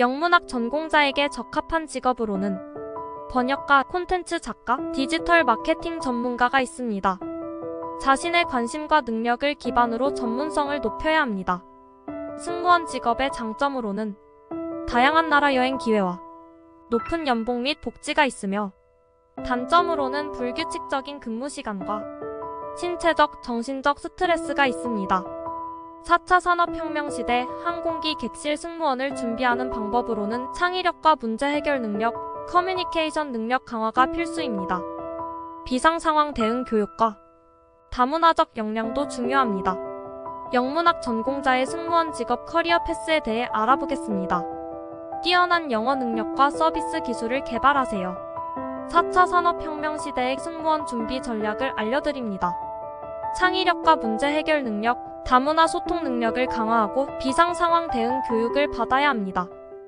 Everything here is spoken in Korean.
영문학 전공자에게 적합한 직업으로는 번역가, 콘텐츠 작가, 디지털 마케팅 전문가가 있습니다. 자신의 관심과 능력을 기반으로 전문성을 높여야 합니다. 승무원 직업의 장점으로는 다양한 나라 여행 기회와 높은 연봉 및 복지가 있으며 단점으로는 불규칙적인 근무 시간과 신체적, 정신적 스트레스가 있습니다. 4차 산업혁명 시대 항공기 객실 승무원을 준비하는 방법으로는 창의력과 문제 해결 능력, 커뮤니케이션 능력 강화가 필수입니다. 비상상황 대응 교육과 다문화적 역량도 중요합니다. 영문학 전공자의 승무원 직업 커리어 패스에 대해 알아보겠습니다. 뛰어난 영어 능력과 서비스 기술을 개발하세요. 4차 산업혁명 시대의 승무원 준비 전략을 알려드립니다. 창의력과 문제 해결 능력, 다문화 소통 능력을 강화하고 비상 상황 대응 교육을 받아야 합니다.